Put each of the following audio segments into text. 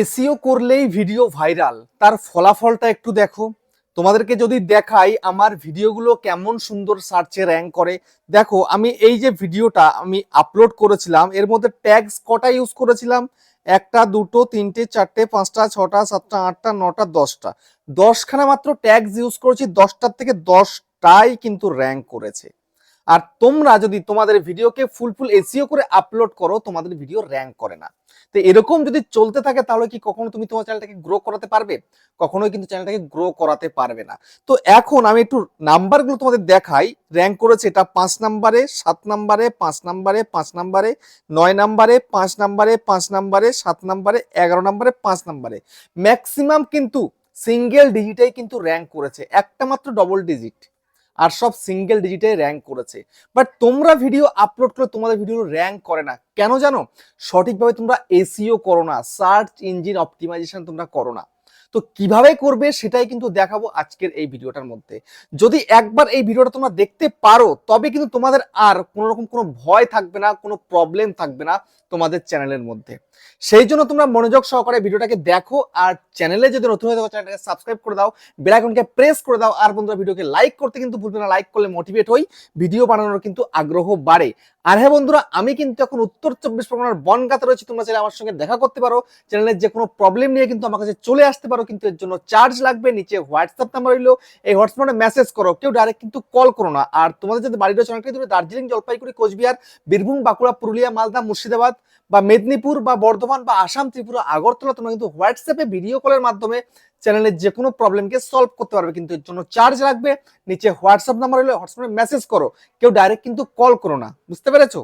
SEO করলেই video viral. তার ফলাফলটা একটু দেখো। তোমাদেরকে যদি দেখাই আমার ভিডিওগুলো কেমন সুন্দর সার্চে র্যাঙ্ক করে। দেখো, আমি এই যে ভিডিওটা আমি আপলোড করেছিলাম, এর মধ্যে ট্যাগস কটা ইউজ করেছিলাম? একটা, দুটো, তিনটে, চারটে, পাঁচটা, ছটা, সাতটা, আটটা, নটা, দশটা। দশখানা মাত্র ট্যাগস ইউজ করেছি, দশটার থেকে দশটাই কিন্তু র্যাঙ্ক করেছে। আর তোমরা যদি তোমাদের ভিডিওকে ফুল ফুল এসিও করে আপলোড করো, তোমাদের ভিডিও র্যাঙ্ক করে না। তো এরকম যদি চলতে থাকে, তাহলে কি কখনো তুমি তোমার চ্যানেলটাকে গ্রো করাতে পারবে? কখনোই কিন্তু চ্যানেলটাকে গ্রো করাতে পারবে না। তো এখন আমি একটু নাম্বারগুলো তোমাদের দেখাই। র্যাঙ্ক করেছে এটা পাঁচ নাম্বারে সাত নাম্বারে পাঁচ নাম্বারে পাঁচ নাম্বারে নয় নাম্বারে পাঁচ নাম্বারে পাঁচ নাম্বারে সাত নাম্বারে এগারো নাম্বারে পাঁচ নাম্বারে ম্যাক্সিমাম কিন্তু সিঙ্গেল ডিজিটেই কিন্তু র্যাঙ্ক করেছে। একটা মাত্র ডবল ডিজিট আর সব সিঙ্গেল ডিজিটে র্যাঙ্ক করেছে। বাট তোমরা ভিডিও আপলোড করে তোমাদের ভিডিও র্যাঙ্ক করে না। কেন জানো? সঠিকভাবে তোমরা এসিও করো না। সার্চ ইঞ্জিন অপটিমাইজেশন তোমরা করো না। তো কীভাবে করবে সেটাই কিন্তু দেখাবো আজকের এই ভিডিওটার মধ্যে। যদি একবার এই ভিডিওটা তোমরা দেখতে পারো, তবে কিন্তু তোমাদের আর কোনো রকম কোনো ভয় থাকবে না, কোনো প্রবলেম থাকবে না তোমাদের চ্যানেলের মধ্যে। সেই জন্য তোমরা মনোযোগ সহকারে ভিডিওটাকে দেখো আর চ্যানেলে যদি নতুন হয়ে থাকো, চ্যানেলটাকে সাবস্ক্রাইব করে দাও বেল আইকনকে প্রেস করে দাও, আর বন্ধুরা ভিডিওকে লাইক করতে কিন্তু ভুলবে না। লাইক করলে মোটিভেট হই ভিডিও বানানোর কিন্তু আগ্রহ বাড়ে। আর হ্যাঁ বন্ধুরা, আমি কিন্তু এখন উত্তর চব্বিশ পরগনার বনগাতে রয়েছি। তোমরা চাইলে আমার সঙ্গে দেখা করতে পারো। চ্যানেলের যে কোনো প্রবলেম নিয়ে কিন্তু আমার কাছে চলে আসতে পারো। কিন্তু এর জন্য চার্জ লাগবে, নিচে হোয়াটসঅ্যাপ নাম্বার রইল, এই হোয়াটসঅ্যাপে মেসেজ করো, কেউ ডাইরেক্ট কিন্তু কল করো না। আর তোমাদের যদি বাড়ির রয়েছে অনেকটাই দূরে, দার্জিলিং, জলপাইগুড়ি, কোচবিহার, বীরভূম, বাঁকুড়া, পুরুলিয়া, মালদা, মুর্শিদাবাদ বা মেদিনীপুর বা বর্ধমান বা আসাম, ত্রিপুরা, আগরতলা, তোমরা কিন্তু হোয়াটসঅ্যাপে ভিডিও কলের মাধ্যমে চ্যানেলের যে কোনো প্রবলেমকে সলভ করতে পারবে। কিন্তু এর জন্য চার্জ লাগবে, নিচে হোয়াটসঅ্যাপ নাম্বার হলে হোয়াটসঅ্যাপে মেসেজ করো, কেউ ডাইরেক্ট কিন্তু কল করো না। বুঝতে পেরেছ?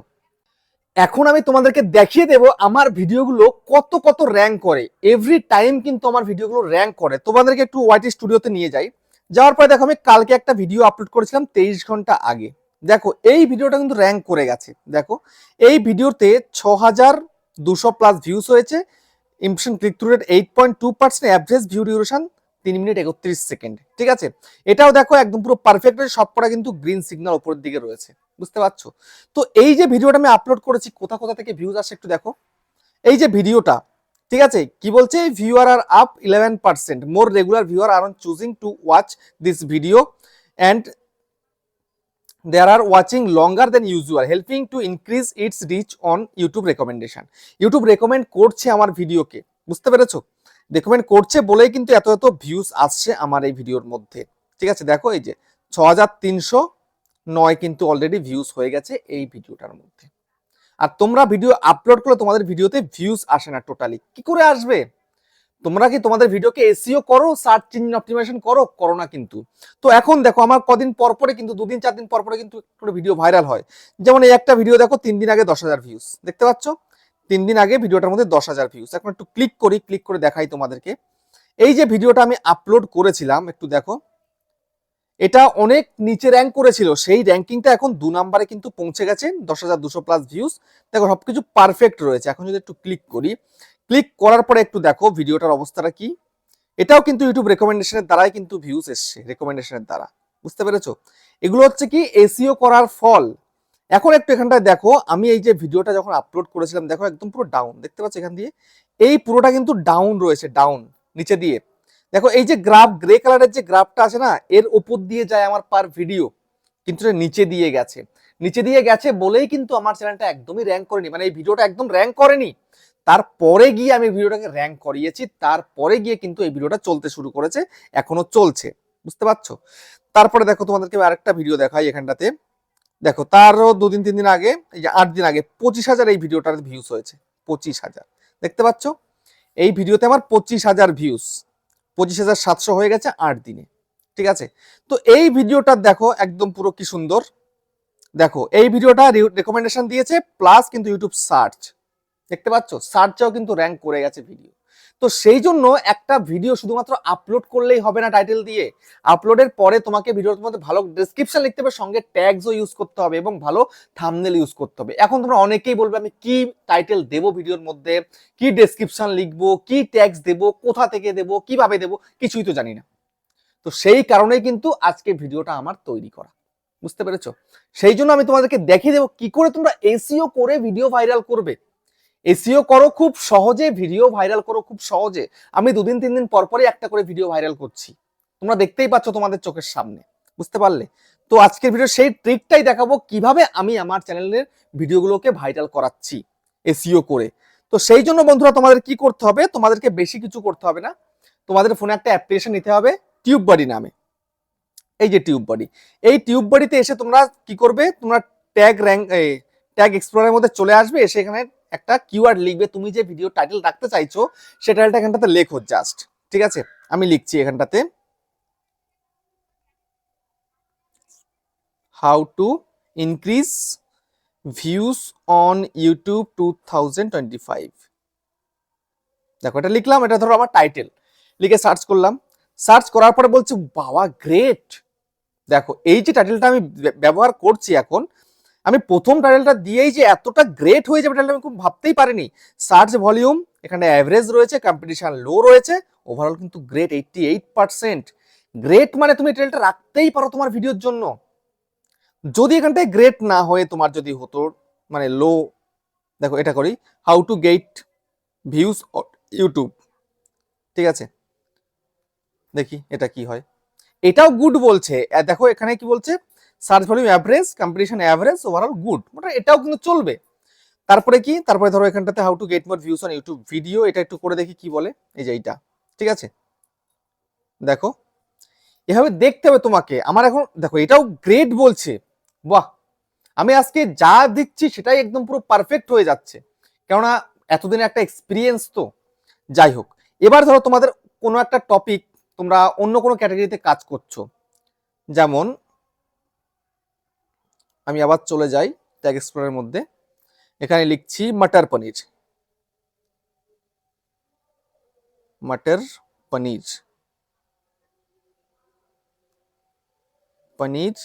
এখন আমি তোমাদেরকে দেখিয়ে দেব আমার ভিডিওগুলো কত কত র্যাঙ্ক করে। এভরি টাইম কিন্তু আমার ভিডিওগুলো র্যাঙ্ক করে। তোমাদেরকে একটু ওয়াইটি স্টুডিওতে নিয়ে যাই। যাওয়ার পরে দেখো আমি কালকে একটা ভিডিও আপলোড করেছিলাম তেইশ ঘণ্টা আগে। দেখো, এই ভিডিওটা কিন্তু র্যাঙ্ক করে গেছে। দেখো, এই ভিডিওতে ছ হাজার দুশো প্লাস ভিউস হয়েছে। Impression click through rate eight point two percent average view duration তিন মিনিট একত্রিশ সেকেন্ড, ঠিক আছে? এটাও দেখো একদম পুরো পারফেক্ট সব কটা কিন্তু গ্রিন সিগন্যাল উপরের দিকে রয়েছে, বুঝতে পারছ? তো এই যে ভিডিওটা আমি আপলোড করেছি, কোথা কোথা থেকে ভিউজ আসে একটু দেখো। এই যে ভিডিওটা ঠিক আছে? কি বলছে? Viewer are up eleven percent more regular viewer are on choosing to watch this video and there are watching longer than usual helping to increase its reach on YouTube recommendation YouTube recommend করছে আমার ভিডিওকে বুঝতে পেরেছ? Recommend করছে বলেই কিন্তু এত এত ভিউজ আসছে আমার এই ভিডিওর মধ্যে। ঠিক আছে? দেখো এই যে ছ হাজার তিনশো নয় কিন্তু অলরেডি ভিউজ হয়ে গেছে এই ভিডিওটার মধ্যে। আর তোমরা ভিডিও আপলোড করলে তোমাদের ভিডিওতে ভিউজ আসে না টোটালি কি করে আসবে? তোমরা কি তোমাদের ভিডিওকে এসিও করো সার্চ ইঞ্জিন অপটিমাইজেশন করো? করো না কিন্তু। তো এখন দেখো, আমার কদিন পর পরে কিন্তু, দুদিন চার দিন পর পরে কিন্তু ভিডিও ভাইরাল হয়। যেমন এই একটা ভিডিও দেখো, তিন দিন আগে দশ হাজার ভিউজ দেখতে পাচ্ছ? তিন দিন আগে ভিডিওটার মধ্যে দশ হাজার ভিউজ এখন একটু ক্লিক করি ক্লিক করে দেখাই তোমাদেরকে। এই যে ভিডিওটা আমি আপলোড করেছিলাম, একটু দেখো। এটা অনেক নিচে র্যাঙ্ক করেছিল। সেই র্যাঙ্কিংটা এখন দু নম্বরে কিন্তু পৌঁছে গেছে, দশ হাজার দুশো প্লাস ভিউজ দেখো, সবকিছু পারফেক্ট রয়েছে। এখন যদি একটু ক্লিক করি ক্লিক করার পরে একটু দেখো ভিডিওটার অবস্থাটা কি। এটাও কিন্তু ইউটিউব রেকমেন্ডেশনের দ্বারাই কিন্তু ভিউজ এসছে রেকমেন্ডেশনের দ্বারা। বুঝতে পেরেছ? এগুলো হচ্ছে কি এসিও করার ফল। এখন একটু এখানটায় দেখো, আমি এই যে ভিডিওটা যখন আপলোড করেছিলাম, দেখো একদম পুরো ডাউন দেখতে পাচ্ছ এখান দিয়ে? এই পুরোটা কিন্তু ডাউন রয়েছে ডাউন নিচে দিয়ে। দেখো, এই যে গ্রাফ গ্রে কালারের যে গ্রাফটা আছে না, এর উপর দিয়ে যায় আমার পার ভিডিও কিন্তু নিচে দিয়ে গেছে। নিচে দিয়ে গেছে বলেই কিন্তু আমার চ্যানেলটা একদমই র্যাঙ্ক করেনি মানে এই ভিডিওটা একদম র্যাঙ্ক করেনি। তারপরে গিয়ে আমি ভিডিওটাকে র্যাঙ্ক করিয়েছি, তারপরে গিয়ে কিন্তু এই ভিডিওটা চলতে শুরু করেছে, এখনও চলছে। বুঝতে পারছ? তারপরে দেখো, তোমাদেরকে আরেকটা ভিডিও দেখাই এখানটাতে। দেখো, তারও দুদিন, তিন দিন আগে, এই যে আট দিন আগে পঁচিশ হাজার এই ভিডিওটার ভিউজ হয়েছে, পঁচিশ হাজার। দেখতে পাচ্ছ? এই ভিডিওতে আমার পঁচিশ হাজার ভিউজ পঁচিশ হাজার সাতশো হয়ে গেছে আট দিনে, ঠিক আছে? তো এই ভিডিওটা দেখো একদম পুরো কি সুন্দর। দেখো, এই ভিডিওটা রেকমেন্ডেশন দিয়েছে প্লাস কিন্তু ইউটিউব সার্চ দেখতে পাচ্ছ? সার্চেও কিন্তু র্যাঙ্ক করে গেছে ভিডিও তো সেই জন্য একটা ভিডিও শুধুমাত্র আপলোড করলেই হবে না টাইটেল দিয়ে। আপলোডের পরে তোমাকে ভিডিওর মধ্যে ভালো ডেসক্রিপশন লিখতে হবে, সঙ্গে ট্যাগসও ইউজ করতে হবে এবং ভালো থামনেল ইউজ করতে হবে। এখন তোমরা অনেকেই বলবে, আমি কি টাইটেল দেবো ভিডিওর মধ্যে? কি ডেসক্রিপশন লিখব? কি ট্যাগস দেবো? কোথা থেকে দেবো? কীভাবে দেবো? কিছুই তো জানি না। তো সেই কারণেই কিন্তু আজকে ভিডিওটা আমার তৈরি করা। বুঝতে পেরেছ? সেই জন্য আমি তোমাদেরকে দেখিয়ে দেবো কি করে তোমরা এসিও করে ভিডিও ভাইরাল করবে। এসিও করো খুব সহজে, ভিডিও ভাইরাল করো খুব সহজে। আমি দুদিন, তিন দিন পর পরই একটা করে ভিডিও ভাইরাল করছি। তোমরা দেখতেই পাচ্ছ তোমাদের চোখের সামনে। বুঝতে পারলে? তো আজকের ভিডিও সেই ট্রিকটাই দেখাবো কীভাবে আমি আমার চ্যানেলের ভিডিওগুলোকে ভাইরাল করাচ্ছি এসিও করে। তো সেই জন্য বন্ধুরা তোমাদের কি করতে হবে? তোমাদেরকে বেশি কিছু করতে হবে না। তোমাদের ফোনে একটা অ্যাপ্লিকেশন নিতে হবে টিউব বডি নামে। এই যে টিউব বডি। এই টিউব বডিতে এসে তোমরা কি করবে? তোমরা ট্যাগ র্যাঙ্ক ট্যাগ এক্সপ্লোরের মধ্যে চলে আসবে, এসে এখানে একটা কিওয়ার্ড লিখবে, তুমি যে ভিডিও টাইটেল রাখতে চাইছো, সে টাইটেলটা এখানটাতে লেখো জাস্ট ঠিক আছে? আমি লিখছি এখানটাতে how to increase views on YouTube two thousand twenty five দেখো, এটা লিখলাম, এটা ধরো আমার টাইটেল লিখে সার্চ করলাম। সার্চ করার পরে বলছে, বাবা গ্রেট দেখো, এই যে টাইটেলটা আমি ব্যবহার করছি এখন আমি প্রথম টাইটেলটা দিয়েই যে এতটা গ্রেট হয়ে যাবে আমি খুব ভাবতেই পারিনি। সার্চ ভলিউম এখানে অ্যাভারেজ রয়েছে কম্পিটিশন লো রয়েছে ওভারঅল কিন্তু great eighty eight percent great মানে তুমি টাইটেলটা রাখতেই পারো তোমার ভিডিওর জন্য। যদি এখানটায় গ্রেট না হয়ে তোমার যদি হতো মানে লো দেখো এটা করি how to get views YouTube ঠিক আছে? দেখি এটা কি হয়। এটাও গুড বলছে। দেখো এখানে কি বলছে? Search volume average, competition average, overall good. মোটা এটাও কিন্তু চলবে। তারপরে কি? তারপরে ধরো এখানটাতে how to get more views on YouTube video এটা একটু করে দেখি কি বলে। এই যে এইটা। ঠিক আছে? দেখো। এভাবে দেখতে হবে তোমাকে। আমার এখন, দেখো, এটাও গ্রেট বলছে। বাহ! আমি আজকে যা দিচ্ছি সেটাই একদম পুরো পারফেক্ট হয়ে যাচ্ছে। কেননা এতদিনে একটা এক্সপিরিয়েন্স তো। যাই হোক। এবার ধরো তোমাদের কোনো একটা টপিক তোমরা অন্য কোনো ক্যাটাগরিতে কাজ করছ। যেমন আমি আবার চলে যাই ট্যাগ এক্সপ্লোরের মধ্যে। এখানে লিখছি মটর পনির। মটর পনির। পনির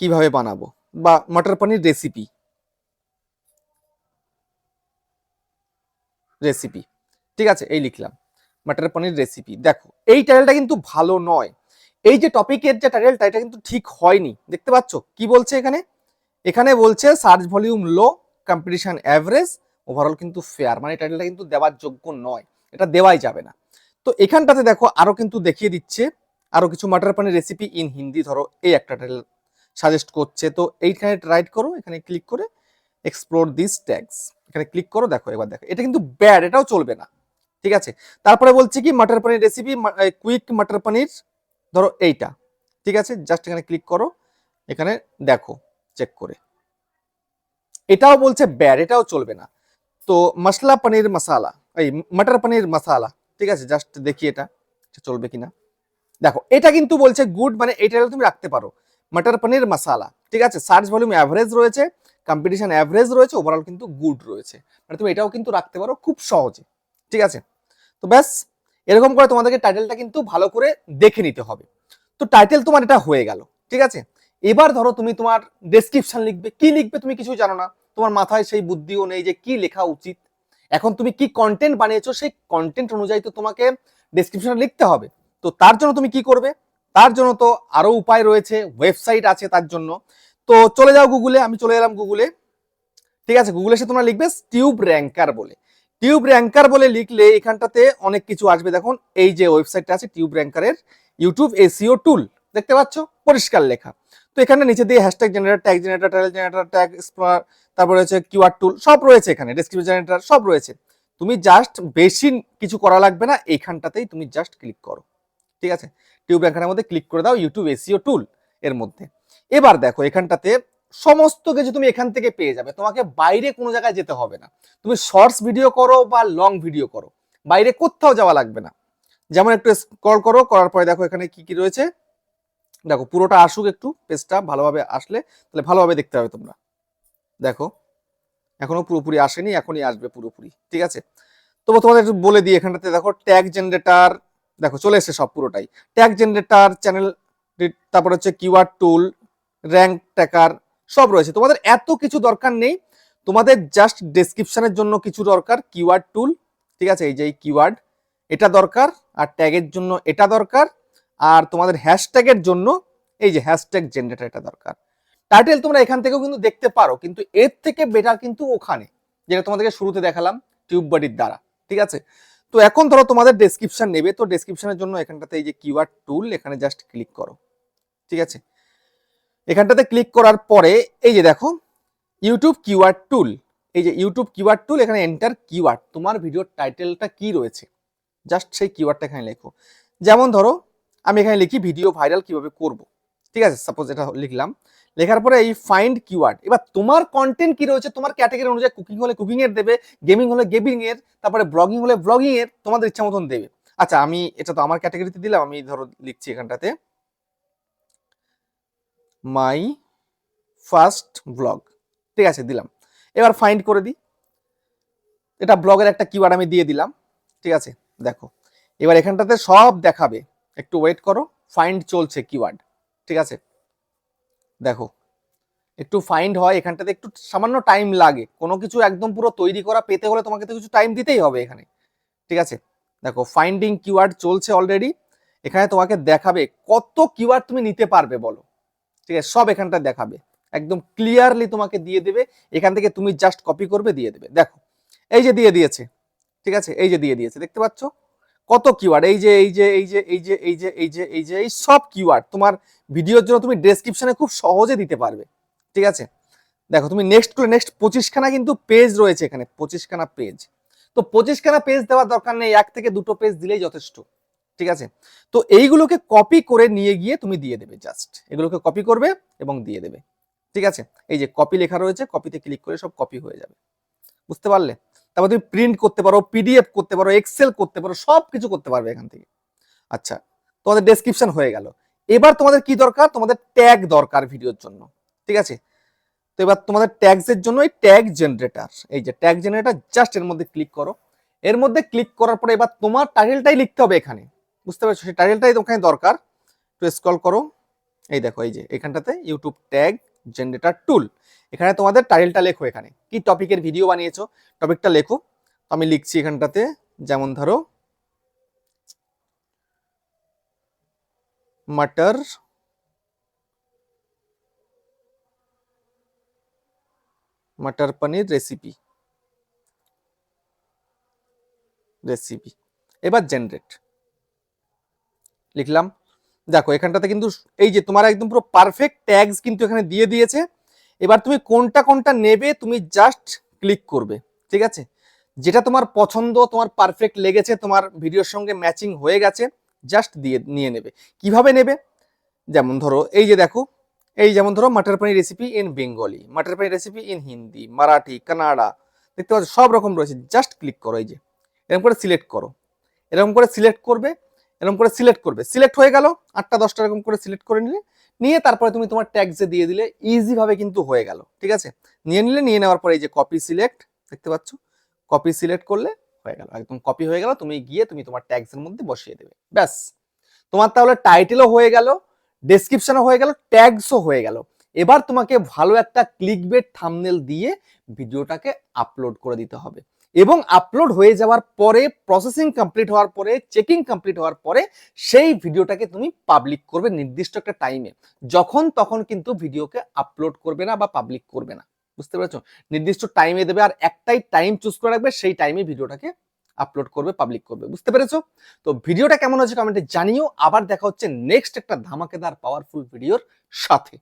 কীভাবে বানাবো? বা মটর পনির রেসিপি রেসিপি ঠিক আছে, এই লিখলাম। মটর পনির রেসিপি দেখো, এই টাইটেলটা কিন্তু ভালো নয়। এই যে টপিকের যে টাইটেলটা এটা কিন্তু ঠিক হয়নি। দেখতে পাচ্ছ? কি বলছে এখানে? এখানে বলছে search volume low competition average overall কিন্তু ফেয়ার মানে টাইটেলটা কিন্তু দেওয়ার যোগ্য নয়। এটা দেওয়াই যাবে না। তো এখানটাতে দেখো, আরও কিন্তু দেখিয়ে দিচ্ছে, আরও কিছু মাটার পনির রেসিপি ইন হিন্দি ধরো এই একটা টাইটেল সাজেস্ট করছে। তো এইখানে রাইট করো, এখানে ক্লিক করে এক্সপ্লোর দিস ট্যাগস এখানে ক্লিক করো, দেখো, এবার দেখো। এটা কিন্তু ব্যাড এটাও চলবে না। ঠিক আছে? তারপরে বলছি কি মাটার পনির রেসিপি কুইক মাটার পনির ধরো এইটা, ঠিক আছে? জাস্ট এখানে ক্লিক করো, এখানে দেখো চেক করে। এটাও বলছে ব্যাড এটাও চলবে না। তো মশলা পনির মশালা, এই মটর পনির মশালা, ঠিক আছে? জাস্ট দেখি এটা চলবে কিনা। দেখো, এটা কিন্তু বলছে গুড মানে এটা তুমি রাখতে পারো। মটর পনির মশালা, ঠিক আছে? সার্চ ভলিউম অ্যাভারেজ রয়েছে কম্পিটিশন অ্যাভারেজ রয়েছে ওভারঅল কিন্তু গুড রয়েছে। মানে তুমি এটাও কিন্তু রাখতে পারো খুব সহজে, ঠিক আছে? তো ব্যাস এরকম করে তোমাদেরকে টাইটেলটা কিন্তু ভালো করে দেখে নিতে হবে। তো টাইটেল তোমার এটা হয়ে গেল, ঠিক আছে? এবার ধরো তুমি তোমার ডেসক্রিপশন লিখবে। কি লিখবে তুমি কিছু জানো না। তোমার মাথায় সেই বুদ্ধিও নেই যে কি লেখা উচিত। এখন তুমি কি কন্টেন্ট বানিয়েছো, সেই কন্টেন্ট অনুযায়ী তো তোমাকে ডেসক্রিপশন লিখতে হবে। তো তার জন্য তুমি কি করবে? তার জন্য তো আরও উপায় রয়েছে ওয়েবসাইট আছে তার জন্য। তো চলে যাও গুগলে আমি চলে এলাম গুগলে ঠিক আছে গুগলে সে তোমরা লিখবে টিউব র্যাঙ্কার বলে। টিউব র্যাঙ্কার বলে লিখলে এখানটাতে অনেক কিছু আসবে। দেখুন, এই যে ওয়েবসাইটটা আছে টিউব র্যাঙ্কারের ইউটিউব এসিও টুল, দেখতে পাচ্ছ? পরিষ্কার লেখা। তো এখানে নিচে দিয়ে hashtag generator tag generator title generator tag তারপরে হচ্ছে কিওয়ার টুল, সব রয়েছে এখানে, ডেসক্রিপশন জেনারেটর, সব রয়েছে। তুমি জাস্ট বেশি কিছু করা লাগবে না এইখানটাতেই তুমি জাস্ট ক্লিক করো। ঠিক আছে? টিউব র্যাঙ্কারের মধ্যে ক্লিক করে দাও ইউটিউব এসিও টুল এর মধ্যে। এবার দেখো, এখানটাতে সমস্ত কিছু তুমি এখান থেকে পেয়ে যাবে। তোমাকে বাইরে কোনো জায়গায় যেতে হবে না। তুমি শর্টস ভিডিও করো বা লং ভিডিও করো। বাইরে কোথাও যাওয়া লাগবে না। যেমন একটু স্ক্রল করো, করার পরে দেখো এখানে কি কি রয়েছে। দেখো, পুরোটা আসুক একটু, পেজটা ভালোভাবে আসলে, তাহলে ভালোভাবে দেখতে হবে তোমরা। দেখো, এখনও পুরোপুরি আসেনি, এখনই আসবে পুরোপুরি, ঠিক আছে? তবু তোমাদের একটু বলে দিই এখানটাতে, দেখো ট্যাগ জেনারেটার দেখো, চলে এসেছে সব পুরোটাই। ট্যাগ জেনারেটার চ্যানেল তারপর হচ্ছে কিওয়ার্ড টুল র্যাঙ্ক ট্যাকার সব রয়েছে। তোমাদের এত কিছু দরকার নেই। তোমাদের জাস্ট ডেসক্রিপশনের জন্য কিছু দরকার কিওয়ার্ড টুল ঠিক আছে? এই যে কিওয়ার্ড এটা দরকার, আর ট্যাগের জন্য এটা দরকার, আর তোমাদের হ্যাশট্যাগের জন্য এই যে হ্যাশট্যাগ জেনারেটর এটা দরকার। টাইটেল তোমরা এখান থেকেও কিন্তু দেখতে পারো, কিন্তু এর থেকে বেটার কিন্তু ওখানে, যেটা তোমাদেরকে শুরুতে দেখালাম টিউব বডির দ্বারা, ঠিক আছে? তো এখন ধরো তোমাদের ডেসক্রিপশন নেবে, তো ডেসক্রিপশনের জন্য এখানটাতে এই যে কিওয়ার্ড টুল এখানে জাস্ট ক্লিক করো, ঠিক আছে? এখানটাতে ক্লিক করার পরে, এই যে দেখো ইউটিউব কিওয়ার্ড টুল এই যে ইউটিউব কিওয়ার্ড টুল এখানে এন্টার কিওয়ার্ড তোমার ভিডিওর টাইটেলটা কি রয়েছে? জাস্ট সেই কিওয়ার্ডটা এখানে লেখো। যেমন ধরো, আমি এখানে লিখি ভিডিও ভাইরাল কীভাবে করব। ঠিক আছে সাপোজ এটা লিখলাম। লেখার পরে এই ফাইন্ড কিওয়ার্ড এবার তোমার কন্টেন্ট কি রয়েছে? তোমার ক্যাটাগরি অনুযায়ী কুকিং হলে কুকিং এর দেবে গেমিং হলে গেমিং এর, তারপরে ব্লগিং হলে ব্লগিং এর, তোমাদের ইচ্ছা মতন দেবে। আচ্ছা আমি এটা তো আমার ক্যাটাগরিতে দিলাম, আমি ধরো লিখছি এখানটাতে। My first blog. ঠিক আছে, দিলাম। এবার ফাইন্ড করে দিই। এটা ব্লগের একটা কিওয়ার্ড আমি দিয়ে দিলাম। ঠিক আছে, দেখো। এবার এখানটাতে সব দেখাবে। একটু ওয়েট করো। ফাইন্ড চলছে কিওয়ার্ড ঠিক আছে? দেখো। একটু ফাইন্ড হয়, এখানটাতে একটু সামান্য টাইম লাগে। কোনো কিছু একদম পুরো তৈরি করা, পেতে হলে তোমাকে তো কিছু টাইম দিতেই হবে এখানে। ঠিক আছে? দেখো ফাইন্ডিং কিওয়ার্ড চলছে অলরেডি এখানে তোমাকে দেখাবে কত কিওয়ার্ড তুমি নিতে পারবে, বলো। ঠিক আছে? সব এখানটা দেখাবে। একদম ক্লিয়ারলি তোমাকে দিয়ে দেবে। এখান থেকে তুমি জাস্ট কপি করবে, দিয়ে দেবে। দেখো, এই যে দিয়ে দিয়েছে, ঠিক আছে? এই যে দিয়ে দিয়েছে, দেখতে পাচ্ছ? কত কিওয়ার্ড এই যে এই যে এই যে এই যে এই যে এই যে এই যে, এই সব কিওয়ার্ড তোমার ভিডিওর জন্য তুমি ডেসক্রিপশনে খুব সহজে দিতে পারবে। ঠিক আছে? দেখো, তুমি নেক্সট করে নেক্সট পঁচিশখানা কিন্তু পেজ রয়েছে এখানে। পঁচিশখানা পেজ তো পঁচিশখানা পেজ দেওয়ার দরকার নেই। এক থেকে দুটো পেজ দিলেই যথেষ্ট। ঠিক আছে? তো এইগুলোকে কপি করে নিয়ে গিয়ে তুমি দিয়ে দেবে জাস্ট এগুলোকে কপি করবে এবং দিয়ে দেবে। ঠিক আছে? এই যে কপি লেখা রয়েছে কপিতে ক্লিক করে সব কপি হয়ে যাবে। বুঝতে পারলে? তারপর তুমি প্রিন্ট করতে পারো পিডিএফ করতে পারো এক্সেল করতে পারো সব কিছু করতে পারবে এখান থেকে। আচ্ছা তোমাদের ডেসক্রিপশন হয়ে গেল। এবার তোমাদের কি দরকার? তোমাদের ট্যাগ দরকার ভিডিওর জন্য। ঠিক আছে? তো এবার তোমাদের ট্যাগসের জন্য এই ট্যাগ জেনারেটর এই যে ট্যাগ জেনারেটর জাস্ট এর মধ্যে ক্লিক করো। এর মধ্যে ক্লিক করার পরে এবার তোমার টাইটেলটাই লিখতে হবে এখানে। বুঝতে পারছ? সেই টাইটেলটাই তোমাকে দরকার। একটু স্ক্রল করো। এই দেখো, এই যে, এখানটাতে ইউটিউব ট্যাগ জেনারেটর টুল এখানে তোমাদের টাইটেলটা লেখো এখানে। কি টপিকের ভিডিও বানিয়েছো? টপিকটা লেখো। আমি লিখছি এখানটাতে, যেমন ধরো মটর মটর পনির রেসিপি রেসিপি এবার জেনারেট লিখলাম। দেখো, এখানটাতে কিন্তু এই যে তোমার একদম পুরো পারফেক্ট ট্যাগস কিন্তু এখানে দিয়ে দিয়েছে। এবার তুমি কোনটা কোনটা নেবে, তুমি জাস্ট ক্লিক করবে, ঠিক আছে? যেটা তোমার পছন্দ, তোমার পারফেক্ট লেগেছে, তোমার ভিডিওর সঙ্গে ম্যাচিং হয়ে গেছে জাস্ট দিয়ে, নিয়ে নেবে। কীভাবে নেবে? যেমন ধরো, এই যে দেখো, এই যেমন ধরো, মাটার paneer recipe in Bengali matar paneer recipe in Hindi Marathi Kannada দেখতে পাচ্ছ, সব রকম রয়েছে। জাস্ট ক্লিক করো, এই যে, এরকম করে সিলেক্ট করো। এরকম করে সিলেক্ট করবে এরকম করে সিলেক্ট করবে। সিলেক্ট হয়ে গেল, আটটা, দশটা এরকম করে সিলেক্ট করে নিলে, নিয়ে তারপরে তুমি তোমার ট্যাগসে দিয়ে দিলে ইজি ভাবে কিন্তু হয়ে গেল, ঠিক আছে? নিয়ে নিলে, নিয়ে নেওয়ার পরে এই যে কপি সিলেক্ট দেখতে পাচ্ছ? কপি সিলেক্ট করলে হয়ে গেল, একদম কপি হয়ে গেল, তুমি গিয়ে তুমি তোমার ট্যাগসের মধ্যে বসিয়ে দেবে, ব্যাস। তোমার তাহলে টাইটেলও হয়ে গেল ডেসক্রিপশনও হয়ে গেল ট্যাগসও হয়ে গেল। এবার তোমাকে ভালো একটা ক্লিকবেট থামনেল দিয়ে ভিডিওটাকে আপলোড করে দিতে হবে। এবং আপলোড হয়ে যাওয়ার পরে প্রসেসিং কমপ্লিট হওয়ার পরে চেকিং কমপ্লিট হওয়ার পরে, সেই ভিডিওটাকে তুমি পাবলিক করবে নির্দিষ্ট একটা টাইমে যখন তখন কিন্তু ভিডিওকে আপলোড করবে না বা পাবলিক করবে না। বুঝতে পেরেছ? নির্দিষ্ট টাইমে দেবে আর একটাই টাইম চুজ করে রাখবে, সেই টাইমে ভিডিওটাকে আপলোড করবে পাবলিক করবে। বুঝতে পেরেছ? তো ভিডিওটা কেমন হচ্ছে কমেন্টে জানিও। আবার দেখা হচ্ছে নেক্সট একটা ধামাকেদার পাওয়ারফুল ভিডিওর সাথে।